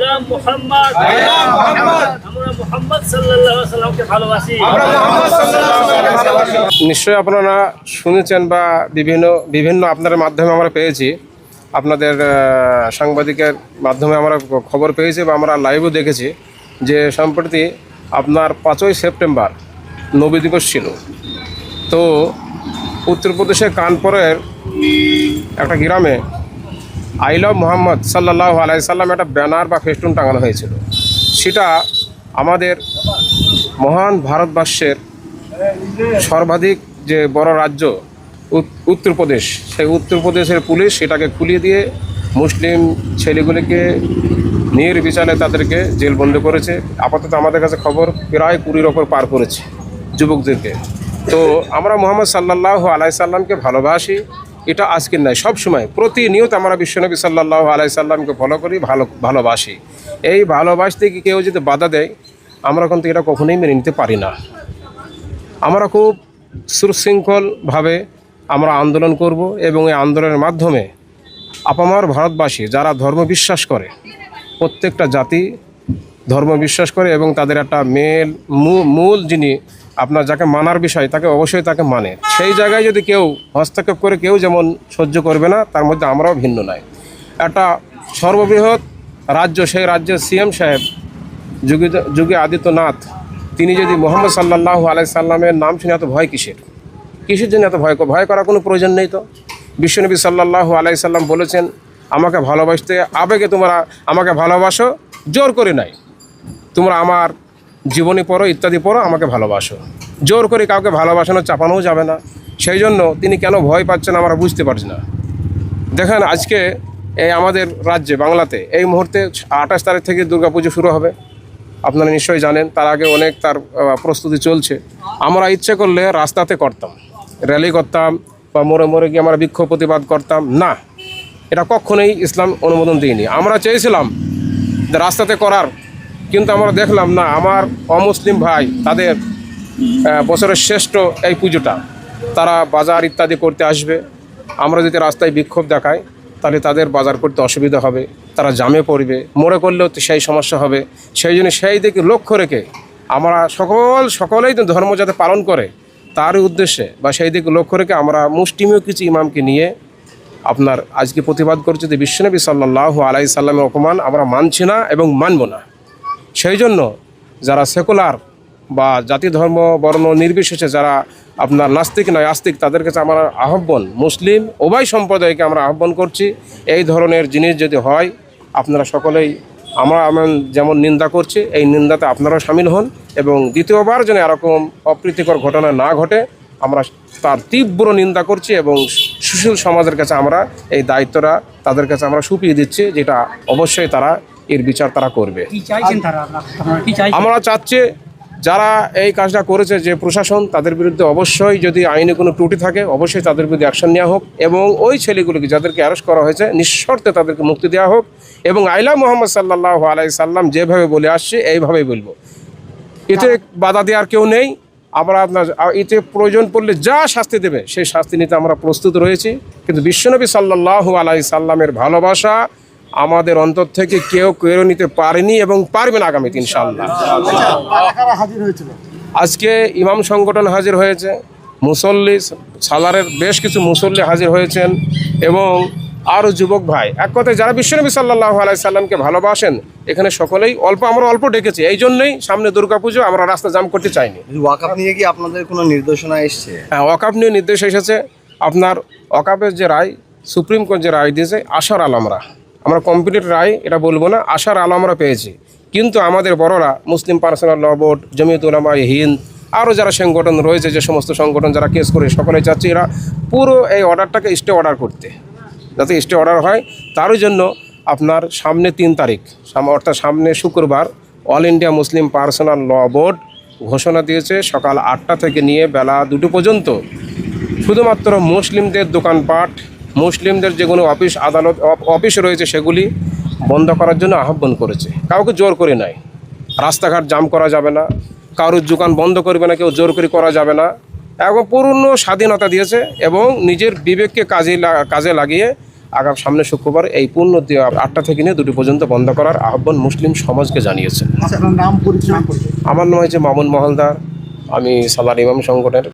আইলাম মুহাম্মদ। আমরা মুহাম্মদ সাল্লাল্লাহু সাল্লামকে ভালোবাসি। নিশ্চয়ই আপনারা শুনেছেন বা বিভিন্ন বিভিন্ন আপনাদের মাধ্যমে আমরা পেয়েছি। আপনাদের সাংবাদিকের মাধ্যমে আমরা খবর পেয়েছি বা আমরা লাইভও দেখেছি যে সম্প্রতি আপনার পাঁচই সেপ্টেম্বর নবী দিবস ছিল। তো উত্তরপ্রদেশের কানপুরের একটা গ্রামে আই লাভ মোহাম্মদ সাল্লাহ আলাই সাল্লাম একটা ব্যানার বা ফেস্টুন টাঙানো হয়েছিল। সেটা আমাদের মহান ভারতবর্ষের সর্বাধিক যে বড় রাজ্য, উত- উত্তরপ্রদেশ সেই উত্তরপ্রদেশের পুলিশ সেটাকে খুলিয়ে দিয়ে মুসলিম ছেলেগুলিকে নির্বিচারে তাদেরকে জেলবন্দি করেছে। আপাতত আমাদের কাছে খবর প্রায় কুড়ির ওপর পার করেছে যুবকদেরকে। তো আমরা মোহাম্মদ সাল্লাহ আলাই সাল্লামকে ভালোবাসি। এটা আজকের নয় সবসময় প্রতিনিয়ত আমরা বিশ্বনবী সাল্লাহ আলাই সাল্লামকে ফলো করি, ভালো, ভালোবাসি। এই ভালোবাসতে কি কেউ যদি বাধা দেয়, আমরা কিন্তু এটা কখনোই মেনে নিতে পারি না। আমরা খুব সুশৃঙ্খলভাবে আমরা আন্দোলন করব এবং এই আন্দোলনের মাধ্যমে আপামার ভারতবাসী যারা ধর্ম বিশ্বাস করে, প্রত্যেকটা জাতি ধর্ম বিশ্বাস করে এবং তাদের একটা মেল মূল যিনি আপনার যাকে মানার বিষয়, তাকে অবশ্যই তাকে মানে। সেই জায়গায় যদি কেউ হস্তক্ষেপ করে কেউ যেমন সহ্য করবে না, তার মধ্যে আমরাও ভিন্ন নয়। একটা সর্ববৃহৎ রাজ্য, সেই রাজ্যের সিএম সাহেব, যোগী যোগী আদিত্যনাথ, তিনি যদি মোহাম্মদ সাল্লাহ আলাই সাল্লামের নাম শুনে এত ভয় কিসের? কিসের জন্য এত ভয় ভয় করার কোনো প্রয়োজন নেই তো? বিশ্বনবী সাল্লাহ আলাই সাল্লাম বলেছেন, আমাকে ভালোবাসতে আবেগে তোমরা আমাকে ভালোবাসো, জোর করে নাই। তোমরা আমার জীবনী পড়ো, ইত্যাদি পড়ো, আমাকে ভালোবাসো। জোর করে কাউকে ভালোবাসানো চাপানোও যাবে না। সেই জন্য তিনি কেন ভয় পাচ্ছেন আমরা বুঝতে পারছি না। দেখেন, আজকে এই আমাদের রাজ্যে, বাংলাতে, এই মুহূর্তে আঠাশ তারিখ থেকে দুর্গাপুজো শুরু হবে। আপনারা নিশ্চয়ই জানেন, তার আগে অনেক তার প্রস্তুতি চলছে। আমরা ইচ্ছে করলে রাস্তাতে করতাম। র্যালি করতাম বা মোড়ে মোড়ে গিয়ে আমরা বিক্ষোভ প্রতিবাদ করতাম। না, এটা কখনোই ইসলাম অনুমোদন দিইনি আমরা চেয়েছিলাম রাস্তাতে করার কিন্তু আমরা দেখলাম না, আমার অমুসলিম ভাই তাদের বছরের শ্রেষ্ঠ এই পুজোটা। তারা বাজার ইত্যাদি করতে আসবে। আমরা যদি রাস্তায় বিক্ষোভ দেখাই, তাহলে তাদের বাজার করতে অসুবিধা হবে। তারা জামে পড়বে মরে করলেও তো সেই সমস্যা হবে। সেই জন্য সেই দিকে লক্ষ্য রেখে আমরা সকল, সকলেই তো ধর্ম যাতে পালন করে, তার উদ্দেশ্যে বা সেই দিকে লক্ষ্য রেখে আমরা মুষ্টিমীয় কিছু ইমামকে নিয়ে আপনার আজকে প্রতিবাদ করছে যে বিশ্বনবী সাল্লাহ আলাই সাল্লামের অপমান আমরা মানছি না এবং মানব না। সেই জন্য যারা সেকুলার বা জাতি ধর্ম, বর্ণ নির্বিশেষে যারা আপনার নাস্তিক নয়, আস্তিক, তাদের কাছে আমার আহ্বান, মুসলিম উভয় সম্প্রদায়কে আমরা আহ্বান করছি, এই ধরনের জিনিস যদি হয়, আপনারা সকলেই আমরা এমন যেমন নিন্দা করছি, এই নিন্দাতে আপনারাও সামিল হন এবং দ্বিতীয়বার যেন এরকম অপ্রীতিকর ঘটনা না ঘটে, আমরা তার তীব্র নিন্দা করছি এবং সুশীল সমাজের কাছে আমরা এই দায়িত্বটা তাদের কাছে আমরা সুপিয়ে দিচ্ছি, যেটা অবশ্যই তারা এর বিচার তারা করবে। আমরা চাচ্ছি যারা এই কাজটা করেছে যে প্রশাসন তাদের বিরুদ্ধে অবশ্যই যদি আইনে কোনো ত্রুটি থাকে অবশ্যই তাদের বিরুদ্ধে অ্যাকশন নেওয়া হোক এবং ওই ছেলেগুলোকে যাদেরকে অ্যারেস্ট করা হয়েছে নিঃশর্তে তাদেরকে মুক্তি দেওয়া হোক এবং আইলা মোহাম্মদ সাল্লাহ আলাই সাল্লাম যেভাবে বলে আসছে এইভাবেই বলব। এতে বাধা দেওয়ার কেউ নেই। আমরা আপনার এতে প্রয়োজন পড়লে যা শাস্তি দেবে সেই শাস্তি নিতে আমরা প্রস্তুত রয়েছি। কিন্তু বিশ্বনবী সাল্লাহ আলাই সাল্লামের ভালোবাসা আমাদের অন্তর থেকে কেউ কেড়ে নিতে পারেনি এবং পারবে না আগামীতে ইনশাল্লাহ আজকে ইমাম সংগঠন হাজির হয়েছে মুসল্লি সালারের বেশ কিছু মুসল্লি হাজির হয়েছেন এবং আরও যুবক ভাই। এক কথায় যারা বিশ্বনবী সাল্লাহ আলাই সাল্লামকে ভালোবাসেন এখানে সকলেই অল্প আমরা অল্প ডেকেছি। এই জন্যই সামনে দুর্গাপুজো আমরা রাস্তা জাম করতে চাইনি। ওয়াকাপ নিয়ে কি আপনাদের কোনো নির্দেশনা এসছে? হ্যাঁ অকাপ নিয়ে নির্দেশ এসেছে। আপনার অকাপের যে রায় সুপ্রিম কোর্ট যে রায় দিয়েছে আশার আলমরা। আমরা কমপ্লিট রায়, এটা বলব না, আশার আলো আমরা পেয়েছি। কিন্তু আমাদের বড়রা, Muslim personal law board Jamiat Ulama Hind আরও যারা সংগঠন রয়েছে, যে সমস্ত সংগঠন যারা কেস করে, সকলে চাচ্ছে এরা পুরো এই অর্ডারটাকে স্টে অর্ডার করতে। যাতে স্টে অর্ডার হয়, তারই জন্য আপনার সামনে তিন তারিখ অর্থাৎ সামনে শুক্রবার All India Muslim personal law board ঘোষণা দিয়েছে, সকাল আটটা থেকে নিয়ে বেলা দুটো পর্যন্ত। শুধুমাত্র মুসলিমদের দোকানপাট মুসলিমদের যে কোনো অফিস আদালত অফ- অফিস রয়েছে সেগুলি বন্ধ করার জন্য আহ্বান করেছে। কাউকে জোর করে নাই। রাস্তাঘাট জাম করা যাবে না কারোর দোকান বন্ধ করবে না কেউ জোর করে করা যাবে না। এবং পূর্ণ স্বাধীনতা দিয়েছে এবং নিজের বিবেককে কাজে কাজে লাগিয়ে আগাম সামনে শুক্রবার এই পূর্ণ আটটা থেকে নিয়ে দুটি পর্যন্ত বন্ধ করার আহ্বান মুসলিম সমাজকে নাম পরিচয়? আমার নাম হয়েছে মামুন মহলদার। আমি সালার ইমাম সংগঠনের